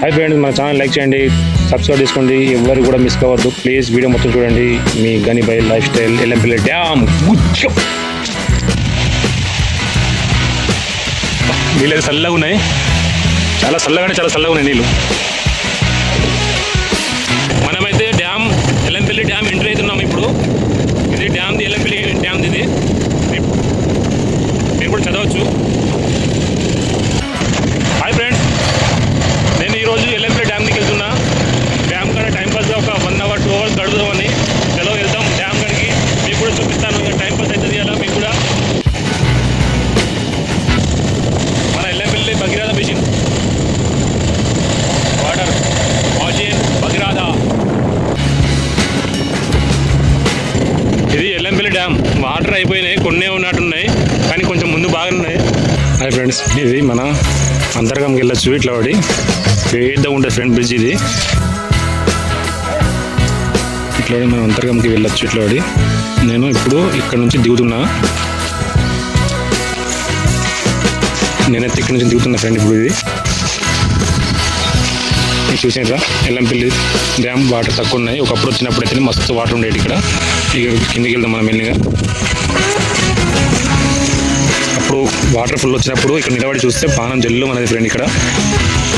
High friends మన channel like చేయండి subscribe చేసుకోండి ఎవరు కూడా మిస్ కావద్దు. ప్లీజ్ వీడియో మొత్తం చూడండి మీ గనిబై లైఫ్ స్టైల్ ఎల్ఎంపల్లి డ్యామ్ నీళ్ళు చల్లగా ఉన్నాయి. చాలా చల్లగానే చాలా చల్లగా ఉన్నాయి నీళ్ళు. మనమైతే డ్యామ్ ఎల్లంపల్లి డ్యామ్ ఎంటర్ అవుతున్నాం ఇప్పుడు. ఇది డ్యామ్ది ఎల్లంపల్లి డ్యామ్ది ఇది. మీరు కూడా చదవచ్చు. ఫ్రెండ్స్ ఇది మన అంతర్గంకి వెళ్ళచ్చు ఇట్లా పడి పెద్దగా ఉంటుంది ఫ్రెండ్ బ్రిడ్జ్ ఇది. ఇట్లా మనం అంతర్గంకి వెళ్ళొచ్చు ఇట్లా పడి నేను ఇప్పుడు ఇక్కడ నుంచి దిగుతున్నా. నేనైతే ఇక్కడ నుంచి దిగుతున్నా ఫ్రెండ్ ఇప్పుడు ఇది. మీరు చూసారా ఎల్లంపల్లి డ్యామ్ వాటర్ తక్కువ ఉన్నాయి. ఒకప్పుడు వచ్చినప్పుడు అయితే మస్తు వాటర్ ఉండేది ఇక్కడ. ఇక కిందికి వెళ్దాం మనం మెల్లిగా. అప్పుడు వాటర్ ఫుల్ వచ్చినప్పుడు ఇక్కడ నిలబడి చూస్తే పానం జల్లు మనది ఫ్రెండ్ ఇక్కడ.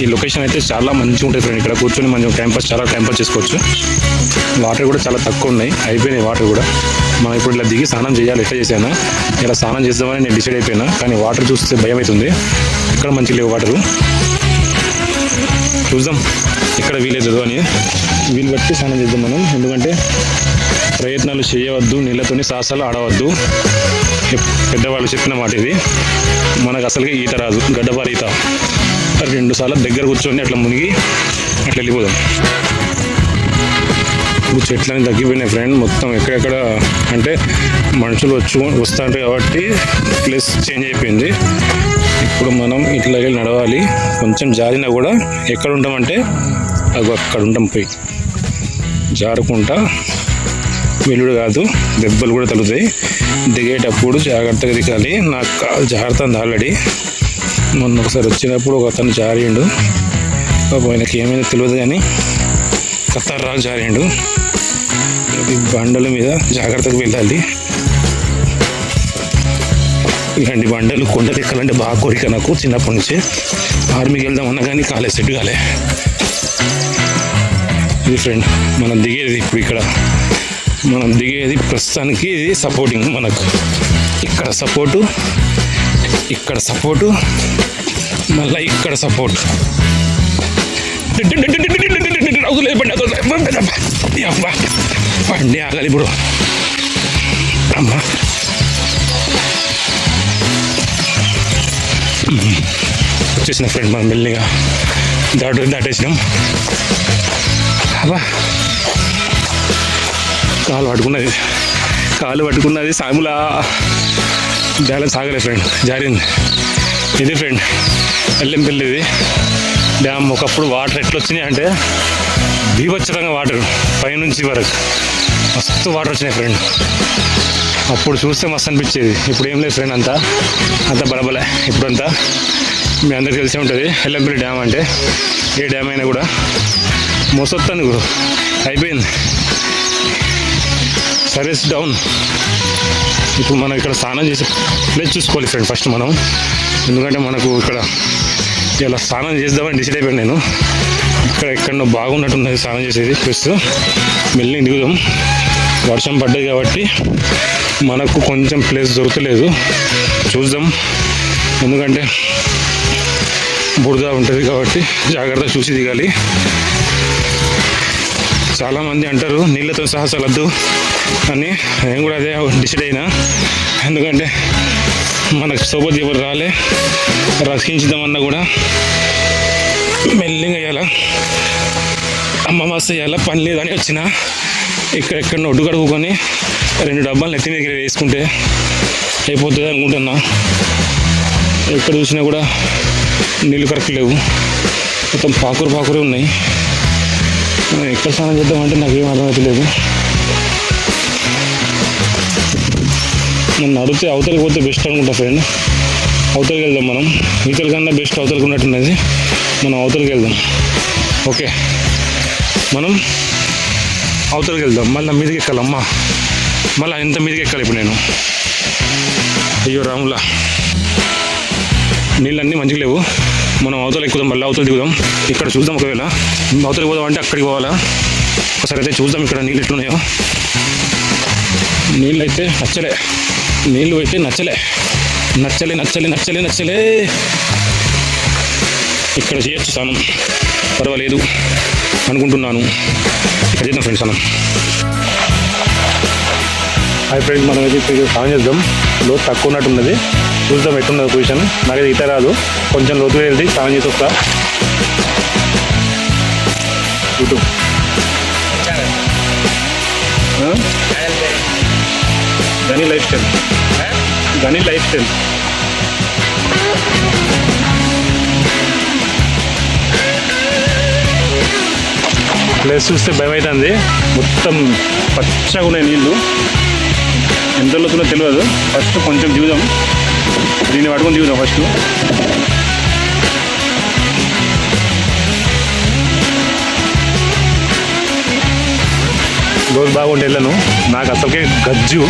ఈ లొకేషన్ అయితే చాలా మంచిగా ఉంటుంది ఫ్రెండ్ ఇక్కడ. కూర్చొని మనం క్యాంపస్ చాలా టైం చేసుకోవచ్చు. వాటర్ కూడా చాలా తక్కువ ఉన్నాయి. అయిపోయినాయి వాటర్ కూడా. మనం ఇప్పుడు ఇలా దిగి స్నానం చేయాలి ఎట్లా చేశాను ఇలా స్నానం చేద్దామని నేను డిసైడ్ అయిపోయినా. కానీ వాటర్ చూస్తే భయం అవుతుంది. ఇక్కడ మంచి లేవు వాటరు చూద్దాం. ఇక్కడ వీలేదు అని. వీలు బట్టి స్నానం చేద్దాం మనం. ఎందుకంటే ప్రయత్నాలు చేయవద్దు నీళ్ళతోని సాహసాలు ఆడవద్దు. పెద్దవాళ్ళు చెప్పిన మాట ఇది. మనకు అసలుగా ఈత రాదు గడ్డపారి ఈత రెండు సార్లు దగ్గర కూర్చొని అట్లా మునిగి అట్లా వెళ్ళిపోదాం. ఇప్పుడు చెట్లని తగ్గిపోయినాయి ఫ్రెండ్ మొత్తం ఎక్కడెక్కడ అంటే మనుషులు వచ్చి వస్తుంటారు కాబట్టి ప్లేస్ చేంజ్ అయిపోయింది. ఇప్పుడు మనం ఇట్లా వెళ్ళి నడవాలి. కొంచెం జారినా కూడా ఎక్కడ ఉంటామంటే అక్కడ ఉంటాం పోయి. జారుకుంటా వెల్లుడు కాదు దెబ్బలు కూడా తగులుతాయి. దిగేటప్పుడు జాగ్రత్తగా దిగాలి. నాకు కాలు జారుతుంది ఆల్రెడీ మొన్న ఒకసారి వచ్చినప్పుడు ఒక అతను జారిండు. ఆయనకి ఏమైనా తెలియదు కానీ ఖతర్రాకు జారిండు. బండల మీద జాగ్రత్తగా వెళ్ళాలి. ఇలాంటి బండలు కొండ ఎక్కాలంటే బాగా కోరిక నాకు చిన్నప్పటి నుంచి. ఆర్మీకి వెళ్దామన్నా కానీ కాలే సెట్ కాలే. ఇది ఫ్రెండ్ మనం దిగేది ఇప్పుడు ఇక్కడ. మనం దిగేది ప్రస్తుతానికి ఇది సపోర్టింగ్ మనకు. ఇక్కడ సపోర్టు ఇక్కడ సపోర్టు మళ్ళీ ఇక్కడ సపోర్ట్ పండి అబ్బా ఆగాలి ఇప్పుడు అమ్మా వచ్చేసిన ఫ్రెండ్ మనం మెల్లిగా దాటు దాటేసినాం. అబ్బా. కాలు పట్టుకున్నది. కాలు పట్టుకున్నది సాములా. బ్యాలెన్స్ ఆగలేదు ఫ్రెండ్ జారింది. ఇది ఫ్రెండ్ ఎల్లంపల్లి ఇది. డ్యామ్ ఒకప్పుడు వాటర్ ఎట్లా వచ్చినాయి అంటే బీభత్సరంగా వాటర్ పైనుంచి వరకు. మస్తు వాటర్ వచ్చినాయి ఫ్రెండ్ అప్పుడు చూస్తే మస్తు అనిపించేది. ఇప్పుడు ఏం లేదు ఫ్రెండ్ అంతా. అంతా బలబలే. ఇప్పుడంతా మీ అందరికి తెలిసే ఉంటుంది. ఎల్లంపల్లి డ్యామ్ అంటే ఏ డ్యామ్ అయినా కూడా. మోసొత్తాను గురు అయిపోయింది. సర్వీస్ డౌన్ ఇప్పుడు మనం ఇక్కడ స్నానం చేసి ప్లేస్ చూసుకోవాలి ఫ్రెండ్ ఫస్ట్ మనం. ఎందుకంటే మనకు ఇక్కడ ఇలా స్నానం చేద్దామని డిసైడ్ అయిపోయాను నేను. ఇక్కడ ఎక్కడో బాగున్నట్టున్నది స్నానం చేసేది. ప్లస్ మెల్లిని దిగుదాం. వర్షం పడ్డది కాబట్టి మనకు కొంచెం ప్లేస్ దొరకలేదు. చూద్దాం. ఎందుకంటే బురద ఉంటుంది కాబట్టి జాగ్రత్త చూసి దిగాలి. చాలామంది అంటారు నీళ్ళతో సాహసాలద్దు అని. నేను కూడా అదే డిసైడ్ అయినా. ఎందుకంటే మనకు సోబత్ ఎవరు రాలే రక్షించుదామన్నా కూడా మెల్లిగా ఇవ్వాల అమ్మవాస వేయాలా పని లేదని వచ్చిన ఇక్కడెక్కడ ఒడ్డు కడుక్కొని రెండు డబ్బాలు నెత్తి దగ్గర వేసుకుంటే అయిపోతుంది అనుకుంటున్నా. ఎక్కడ చూసినా కూడా నీళ్ళు కరెక్ట్ లేవు. మొత్తం పాకురు పాకురే ఉన్నాయి. ఎక్కడ స్నానం చేద్దామంటే నాకేం అర్థమవుతలేదు నన్ను అడిగితే అవతలికి పోతే బెస్ట్ అనుకుంటా ఫ్రెండ్ అవతలికి వెళ్దాం మనం. ఈతల కన్నా బెస్ట్ అవతలికి ఉన్నట్టున్నది. మనం అవతలికి వెళ్దాం. ఓకే. మనం అవతలకి వెళ్దాం. మళ్ళీ మీదకి ఎక్కాలమ్మా. మళ్ళీ ఎంత మీదకి ఎక్కాలి ఇప్పుడు నేను. అయ్యో రాములా. నీళ్ళన్నీ మంచిగా లేవు. మనం అవతల ఎక్కుదాం మళ్ళీ అవతల దిగుదాం. ఇక్కడ చూద్దాం ఒకవేళ. అవతలకి పోదాం అంటే అక్కడికి పోవాలా? ఒకసారి అయితే చూద్దాం ఇక్కడ నీళ్ళు ఎట్లున్నాయో. నీళ్ళు అయితే నచ్చలే. నీళ్ళు అయితే నచ్చలే. నచ్చలే నచ్చలే నచ్చలే నచ్చలే. ఇక్కడ చేయొచ్చు స్నానం. పర్వాలేదు. అనుకుంటున్నాను. ఇక్కడ చేద్దాం ఫ్రెండ్స్ స్నానం. హాయ్ ఫ్రెండ్స్ మనం అయితే ఇక్కడ స్నానం చేద్దాం. లోతు తక్కువ ఉన్నట్టున్నది చూద్దాం ఎట్టున్నది పొజిషన్ నాకైతే ఈత రాదు. కొంచెం లోతుగా వెళ్తే స్నానం చేసి వస్తా. ఇటు Gani life style Gani life style place చూస్తే భయం అవుతుంది మొత్తం పచ్చగా ఉన్నాయి నీళ్ళు ఎంత లోతులో తెలియదు. ఫస్ట్ కొంచెం చూద్దాం. దీన్ని పట్టుకొని దిగుదాం ఫస్ట్ రోజు బాగుంటే వెళ్ళను. నాకు అసలుకే గజ్జు.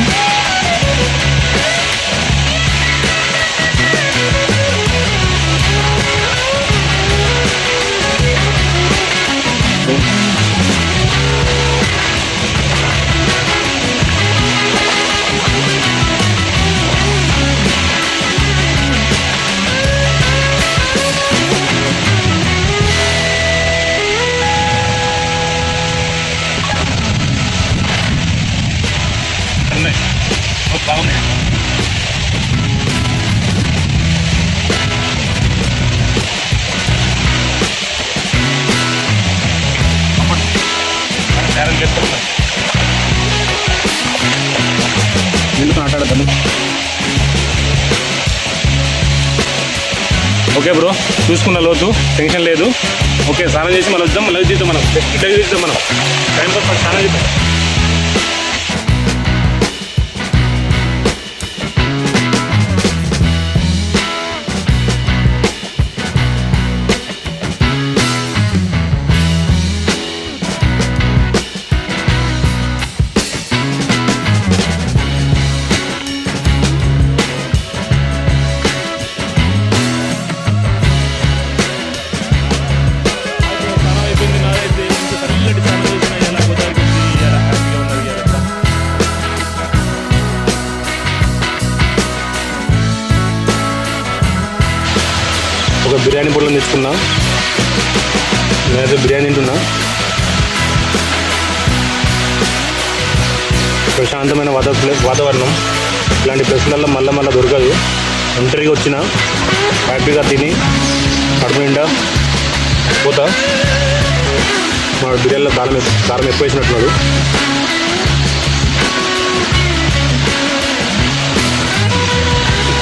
ఎందుకు మాట్లాడతాను ఓకే బ్రో చూసుకున్న లోతు టెన్షన్ లేదు. ఓకే స్నానం చేసి మళ్ళీ వద్దాం మళ్ళీ చూద్దాం మనం. ఇట్లా తీద్దాం మనం. టైం పాస్ స్నానం చేద్దాం. బిర్యానీ పొలం తెచ్చుకున్నా. నేనైతే బిర్యానీ తింటున్నా. ప్రశాంతమైన వాత వాతావరణం. ఇలాంటి ప్రశ్నల్లో మళ్ళీ మళ్ళీ దొరకదు. ఒంటరిగా వచ్చిన హ్యాపీగా తిని కడుపు నిండా పోతా. మా బిర్యానీలో దారం దారం ఎక్కువ వేసినట్టున్నాడు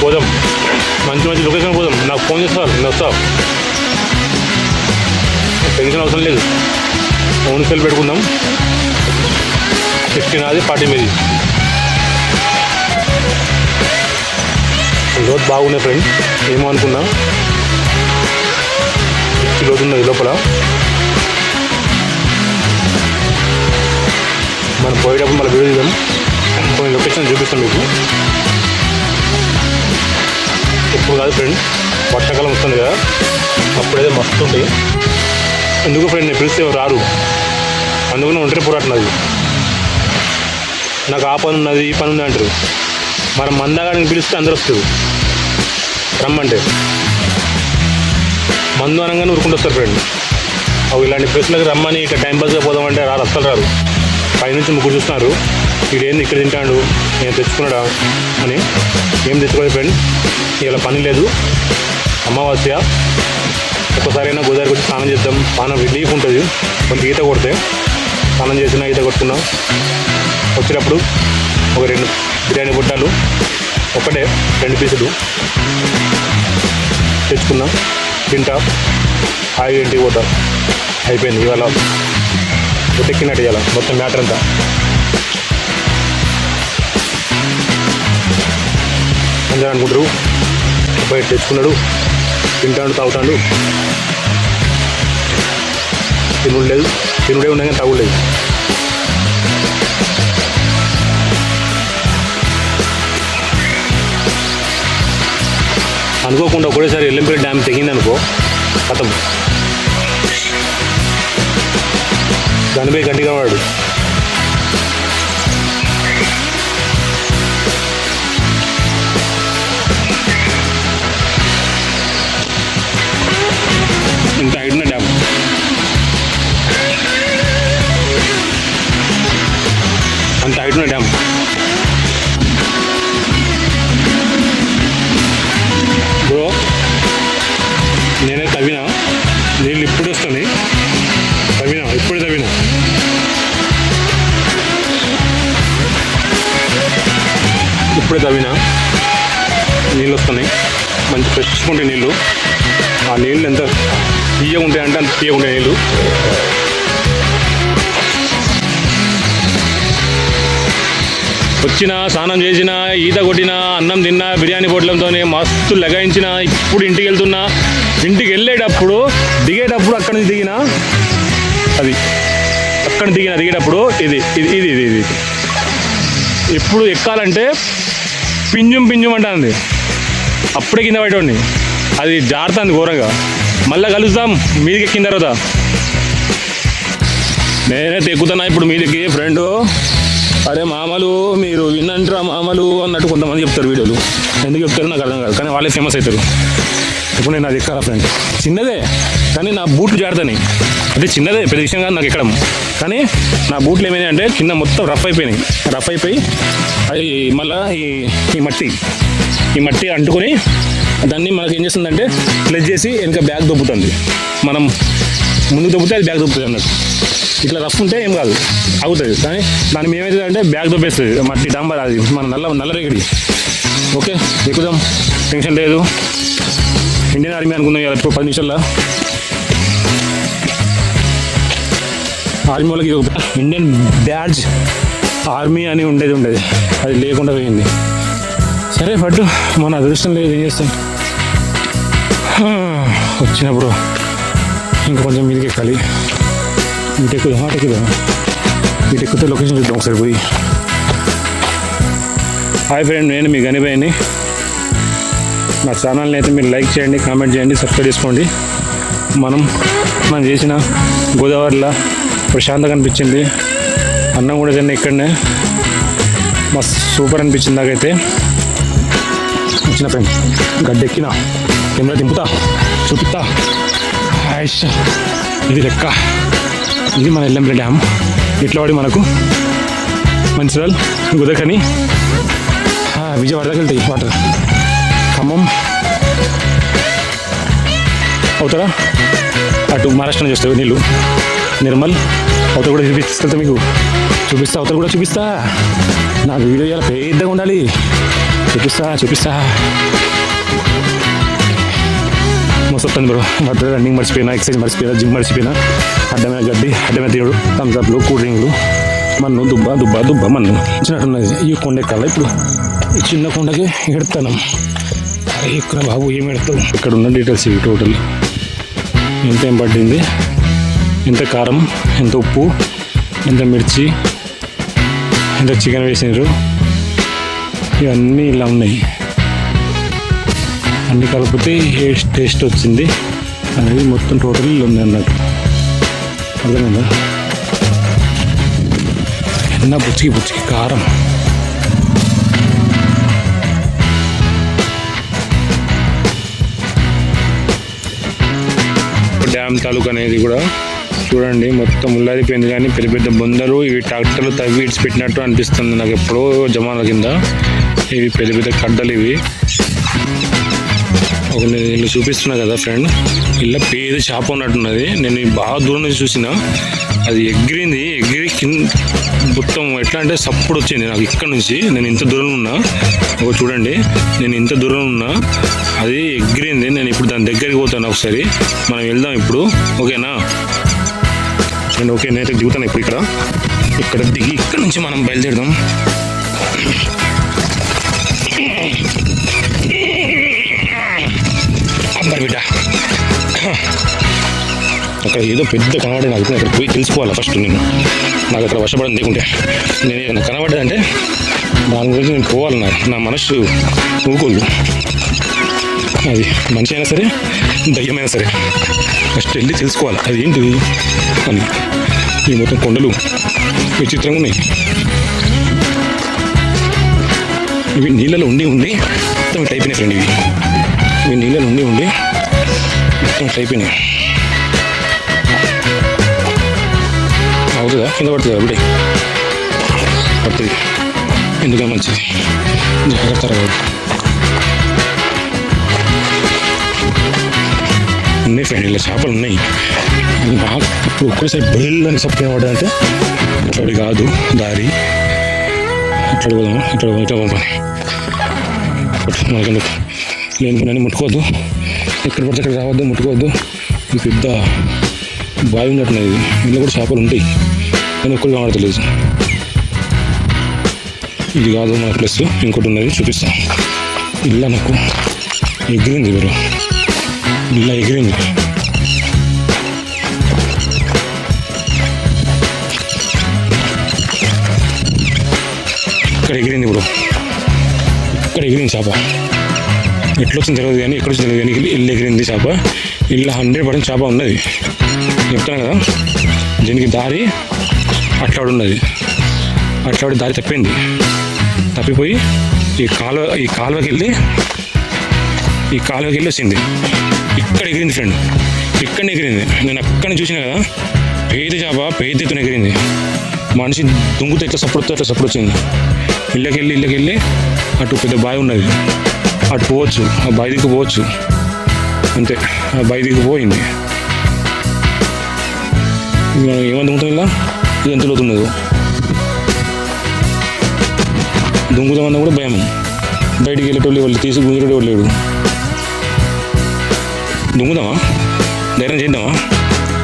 పోదాం. మంచి మంచి లొకేషన్ పోదాం నాకు ఫోన్ చేస్తారు నేను వస్తా టెన్షన్ అవసరం లేదు ఫోన్ సెల్ పెట్టుకుందాం ఫిఫ్టీన్ అది ఫార్టీ మీది లోతు బాగున్నాయి ఫ్రెండ్ ఏమో అనుకున్నా ఈ లోతు ఉన్నది లోపల మనం పోయేటప్పుడు మళ్ళీ వీడియో తీద్దాం కొన్ని లొకేషన్ చూపిస్తాం మీకు ఇప్పుడు కాదు ఫ్రెండ్ వర్షాకాలం వస్తుంది కదా. అప్పుడైతే మస్తు ఉంటాయి. ఎందుకు ఫ్రెండ్ నేను పిలిస్తే రారు. అందుకని ఒంటరి పోరాటం అది. నాకు ఆ పని ఉన్నది ఈ పని ఉంది అంటారు. మనం మందగాడిని పిలిస్తే అందరు వస్తారు. రమ్మంటే. మందు అనగానే ఊరుకుంటూ వస్తారు ఫ్రెండ్ అవి ఇలాంటి ప్లేస్లకు రమ్మని ఇట్లా టైం పాస్గా పోదామంటే రారు అస్సలు రారు. పైనుంచి ముగ్గురు చూస్తున్నారు. వీడేంది ఇక్కడ తింటాడు? నేను తెచ్చుకున్నాడా? అని ఏం తెచ్చుకోలేదు ఫ్రెండ్ ఇలా పని లేదు. అమావాస్య. ఒక్కసారైనా గోదావరికి వచ్చి స్నానం చేద్దాం. స్నానం రిలీఫ్ ఉంటుంది. కొంచెం ఈత కొడితే స్నానం చేసినా ఈత కొట్టుకున్నా వచ్చినప్పుడు ఒక రెండు బిర్యానీ బుట్టాలు ఒకటే రెండు పీసులు తెచ్చుకున్నా. తింటా. హాయిగా ఇంటికి పోతా. అయిపోయింది. ఇవాళ ఎక్కినట్టు ఇవాళ మొత్తం మ్యాటర్ అంతా. అందరూ అనుకుంటారు. బయట తెచ్చుకున్నాడు. తింటాడు తాగుతాడు. తినుడు లేదు తినుడే ఉండగా తాగులేదు అనుకోకుండా ఒకటేసారి ఎల్లంపల్లి డ్యామ్ తెగిందనుకో కథం. దానిపై గట్టిగా వాడు. బయట హైట్ డ్యామ్ బ్రో నేనే తవ్వినా. నీళ్ళు ఇప్పుడు వస్తుంది తవ్వినా ఇప్పుడు తవ్వినా. ఇప్పుడే తవ్వినా. నీళ్ళు వస్తున్నాయి. మంచి ఫ్రెష్ ఉంటాయి నీళ్ళు. ఆ నీళ్ళు ఎంత తీయగా ఉంటాయి అంటే అంత తీయగా ఉంటాయి నీళ్ళు. వచ్చిన స్నానం చేసిన ఈత కొట్టినా అన్నం తిన్నా బిర్యానీ పొట్లంతోనే మస్తు లగాయించిన ఇప్పుడు ఇంటికి వెళ్తున్నా. ఇంటికి వెళ్ళేటప్పుడు దిగేటప్పుడు అక్కడి నుంచి దిగిన అది. అక్కడ నుంచి దిగిన దిగేటప్పుడు ఇది ఇది ఇది ఇది ఇది. ఎప్పుడు ఎక్కాలంటే పింజుం పింజుం అంటుంది. అప్పుడే కింద పడేవాడిని అది జారుతుంది ఘోరంగా. మళ్ళీ కలుద్దాం మీదికి ఎక్కిన తర్వాత. నేనైతే ఎక్కుతున్నా ఇప్పుడు మీదికి ఫ్రెండ్. అరే మామలు మీరు విన్నంటారా మామలు అన్నట్టు కొంతమంది చెప్తారు వీడియోలు. ఎందుకు చెప్తారో? నాకు అర్థం కాదు. కానీ వాళ్ళే ఫేమస్ అవుతారు. ఇప్పుడు నేను అది ఎక్కాల ఫ్రెండ్ చిన్నదే. కానీ నా బూట్లు జారుతాయి అంటే చిన్నదే పెద్ద విషయం కాదు నాకు ఎక్కడం. కానీ నా బూట్లు ఏమైనాయి అంటే కింద మొత్తం రఫ్ అయిపోయినాయి. రఫ్ అయిపోయి అది మళ్ళీ ఈ ఈ మట్టి ఈ మట్టి అంటుకొని దాన్ని మనకి ఏం చేస్తుందంటే ప్లస్ చేసి వెనక బ్యాగ్ దొబ్బుతుంది. మనం ముందు దొబ్బితే అది బ్యాగ్ దొబ్బుతుంది అన్నట్టు. ఇట్లా రఫ్ ఉంటే ఏం కాదు అవుతుంది కానీ దాని ఏమవుతుంది అంటే బ్యాగ్ దొబ్బేస్తుంది. మట్టి డాంబర్ అది మన నల్ల నల్ల రేగడి ఓకే ఎక్కుదాం. టెన్షన్ లేదు. ఇండియన్ ఆర్మీ అనుకుందాం ఇవాళ ఇప్పుడు పది నిమిషాల్లో. ఆర్మీ వాళ్ళకి ఇది ఇండియన్ బ్యాడ్జ్ ఆర్మీ అని ఉండేది ఉండేది. అది లేకుండా పోయింది. సరే పట్టు. మన అదృష్టం లేదు ఏం చేస్తాం? వచ్చినప్పుడు ఇంకా కొంచెం మీదకి ఎక్కాలి. ఇటు ఎక్కుదాం అటు ఎక్కుదా. ఇటు ఎక్కితే లొకేషన్ చూద్దాం ఒకసారి పోయి. హాయ్ ఫ్రెండ్ నేను మీ గనిబాయిని నా ఛానల్ని అయితే మీరు లైక్ చేయండి కామెంట్ చేయండి సబ్స్క్రైబ్ చేసుకోండి. మనం మనం చేసిన గోదావరిలో ప్రశాంతంగా అనిపించింది. అన్నం కూడా తిన్న ఇక్కడనే. మస్తు సూపర్ అనిపించింది నాకైతే. వచ్చిన ఫ్రెండ్ గడ్డెక్కిన. కెమెరా దింపుతా చూపిస్తా. హాయిష్ ఇది లెక్క. ఇది మన ఎల్లంపల్లి డ్యామ్. ఇట్లా వాడి మనకు. మంచిర్యాల గుదకని విజయవాడ దగ్గర వెళ్తాయి వాటర్. ఖమ్మం. అవుతారా? అటు మహారాష్ట్ర నుంచి నీళ్ళు. నిర్మల్ అవతల కూడా చూపిస్తా మీకు. చూపిస్తా అవతల కూడా చూపిస్తా. నా వీడియో ఇలా పెద్దగా ఉండాలి. చూపిస్తా చూపిస్తా. మస్తు బ్రో మధ్య రన్నింగ్ మర్చిపోయినా ఎక్సర్సైజ్ మర్చిపోయినా జిమ్ మర్చిపోయినా అడ్డమైన గడ్డి అడ్డమైన తీయడు థమ్స్అప్లు కూల్ డ్రింక్లు మన్ను దుబ్బ దుబ్బ దుబ్బ మన్ను చిన్నట్టున్నది. ఈ కొండ ఎక్కాల ఇప్పుడు? ఈ చిన్న కొండకి ఎడతాను ఇక్కడ బాబు ఏం ఎడతావు ఇక్కడ ఉన్న డీటెయిల్స్ ఇవి టోటల్ ఎంత ఏం పట్టింది? ఎంత కారం? ఎంత ఉప్పు? ఎంత మిర్చి? ఎంత చికెన్ వేసినారు ఇవన్నీ ఇలా ఉన్నాయి. అన్ని కలిపితే ఏ టేస్ట్ వచ్చింది అనేది మొత్తం టోటల్ ఉంది అన్నట్టు. అర్థమైందా? ఎన్న బుచ్చికి బుచ్చికి కారం. డ్యామ్ తాలూకా అనేది కూడా చూడండి మొత్తం ఉల్లారిపోయింది కానీ పెద్ద పెద్ద బొందలు ఇవి ట్రాక్టర్లు తవ్వి ఇడిచిపెట్టినట్టు అనిపిస్తుంది నాకు ఎప్పుడో జమాల కింద. ఇవి పెద్ద పెద్ద కడ్డలు ఇవి. ఒక నేను చూపిస్తున్నా కదా ఫ్రెండ్ ఇలా పేద చేప ఉన్నట్టున్నది. నేను బాగా దూరం నుంచి చూసిన. అది ఎగిరింది ఎగిరి కింద మొత్తం ఎట్లా అంటే సప్పుడు వచ్చింది. నాకు ఇక్కడ నుంచి నేను ఇంత దూరం ఉన్నా. ఒక చూడండి. నేను ఇంత దూరం ఉన్నా. అది ఎగిరింది. నేను ఇప్పుడు దాని దగ్గరికి పోతాను ఒకసారి. మనం వెళ్దాం ఇప్పుడు. ఓకేనా? నేను ఓకే నేను దిగుతాను ఇప్పుడు ఇక్కడ. ఇక్కడ దిగి ఇక్కడ నుంచి మనం బయలుదేరదాం. అబ్బా బిడ్డ అక్కడ ఏదో పెద్ద కనబడి నాకు అక్కడ పోయి తెలుసుకోవాలి ఫస్ట్ నేను. నాకు అక్కడ వర్షపడని లేకుంటే. నేను ఏదైనా కనబడ్డాదంటే దాని గురించి నేను పోవాలి నా మనసు ఊకోదు అది మనిషి అయినా సరే దయ్యమైనా సరే. ఫస్ట్ వెళ్ళి తెలుసుకోవాలి అది ఏంటిది అని. ఈ మొత్తం కొండలు విచిత్రంగా ఉన్నాయి. ఇవి నీళ్ళలో ఉండి ఉండి మొత్తం ఇట్లా ఫ్రెండ్ ఇవి. ఈ నీళ్ళు ఉండి ఉండి ఇట్లా అయిపోయినాయి. అవుతుందా? కింద పడుతుంది? అప్పుడే పడుతుంది. ఎందుకంటే మంచిది. జాగ్రత్త ఉన్నాయి ఫ్రెండ్ ఇలా చేపలు ఉన్నాయి. బాగా ఇప్పుడు ఒక్కసారి బెల్ అని సప్లై పడ్డదంటే ఇట్లాడి కాదు దారి. ఇట్లా పోదాం ఇట్లా పోదాం ఇట్లా పోదాం మనకెందుకు? నేను నన్ను ముట్టుకోవద్దు. ఎక్కడ పడితే అక్కడ రావద్దు ముట్టుకోవద్దు. ఇది పెద్ద బావి ఉన్నట్టున్నది ఇందులో కూడా చేపలు ఉంటాయి. నేను ఒక్కరు కనబడతలేదు ఇది కాదు మన ప్లస్. ఇంకోటి ఉన్నది చూపిస్తా. ఇల్లా నాకు ఎగిరింది ఎవరు. ఇలా ఎగిరింది. ఇక్కడ ఎగిరింది ఇప్పుడు ఇక్కడ ఎగిరింది చేప. ఎట్లా వచ్చింది తెలియదు కానీ ఎక్కడ వచ్చింది తెలియదు కానీ ఇల్లు ఎగిరింది చేప. ఇల్లు హండ్రెడ్ పర్సెంట్ చేప ఉన్నది. చెప్తాను కదా? దీనికి దారి అట్లా ఉన్నది. అట్లా దారి తప్పింది. తప్పిపోయి ఈ కాలువ ఈ కాలువకి వెళ్ళి ఈ కాలువకి వెళ్ళి వచ్చింది. ఇక్కడ ఎగిరింది ఫ్రెండ్ ఇక్కడ ఎగిరింది. నేను అక్కడిని చూసిన కదా పేద చేప పేద ఎత్తున ఎగిరింది. మనిషి దుంగుతో ఎట్లా సపోర్ట్తో ఎట్లా సపోర్ట్ వచ్చింది. ఇళ్ళకెళ్ళి వెళ్ళి అటు పెద్ద బావి ఉన్నది. అటు పోవచ్చు ఆ బయటికి పోవచ్చు. అంతే ఆ బయటికి పోయింది. మనం ఏమని ఇలా ఇది ఎంత లోతున్నదో దుంగుదామన్నా కూడా భయం. బయటికి వెళ్ళేటోళ్ళు వాళ్ళు తీసి గుంజేటోళ్ళు లేడు దుంగుదామా ధైర్యం చేద్దామా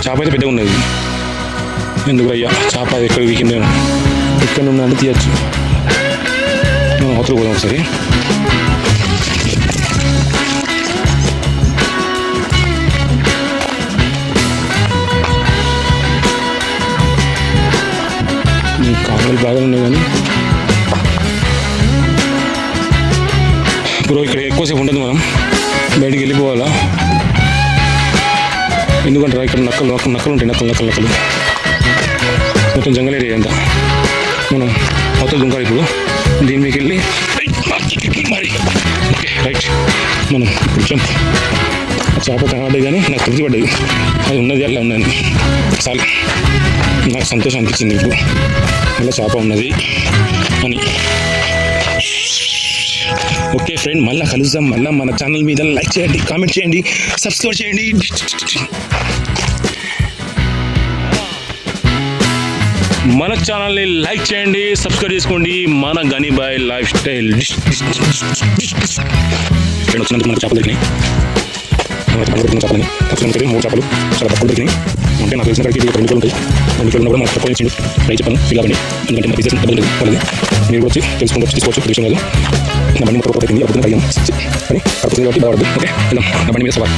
చేప అయితే పెద్దగా ఉన్నది. ఎందుకు అయ్యా చేప అది ఎక్కడ వీకిందేమో. ఎక్కడ నుండి తీయచ్చు. మనం అవతల పోదాం ఒకసారి. ఈ కాలువలు బాగా ఉన్నాయి కానీ. ఇప్పుడు ఇక్కడ ఎక్కువసేపు ఉండదు మనం బయటికి వెళ్ళిపోవాలా? ఎందుకంటే ఇక్కడ నక్కలు నక్కలు నక్కలు ఉంటాయి నక్కలు నక్కలు నక్కలు. మొత్తం జంగల్ ఏరియా అంతా. మనం అవతల దుంకాలి ఇప్పుడు. దీని మీకు వెళ్ళి ఓకే రైట్. మనం ఇప్పుడు జంప్ చేప కనబడ్డది కానీ నాకు తృప్తి పడ్డది అది ఉన్నది అలా ఉన్నది. చాలు. నాకు సంతోషం అనిపించింది ఇప్పుడు. మళ్ళీ చేప ఉన్నది. అని. ఓకే ఫ్రెండ్ మళ్ళీ కలుద్దాం. మళ్ళీ మన ఛానల్ మీద లైక్ చేయండి కామెంట్ చేయండి సబ్స్క్రైబ్ చేయండి. మన ఛానల్ని లైక్ చేయండి సబ్స్క్రైబ్ చేసుకోండి. మన గనీబాయ్ లైఫ్ స్టైల్ ఫ్రెండ్ వచ్చినందుకు మన చేపలు దొరికినాయి. మూడు చేపలు. చాలా తక్కువ దొరికినాయి. అంటే నాకు తెలిసిన కాడికి ఇది ఒక రెండు కిలోలు ఉంటాయి రెండు కిలోలు కూడా మనకు తక్కువ ఇచ్చిండు ట్రై చెప్పాను ఫీల్ అవ్వండి ఎందుకంటే మన బిజినెస్ డబ్బులు లేదు వాళ్ళది మీరు కూడా వచ్చి తెలుసుకుంటూ తీసుకోవచ్చు ఒక విషయం కాదు నా బండి మొత్తం పెట్టింది అప్పుడు అడిగాం కానీ అప్పుడు కాబట్టి బాగుంది ఓకే వెళ్దాం నా బండి మీద సవాల్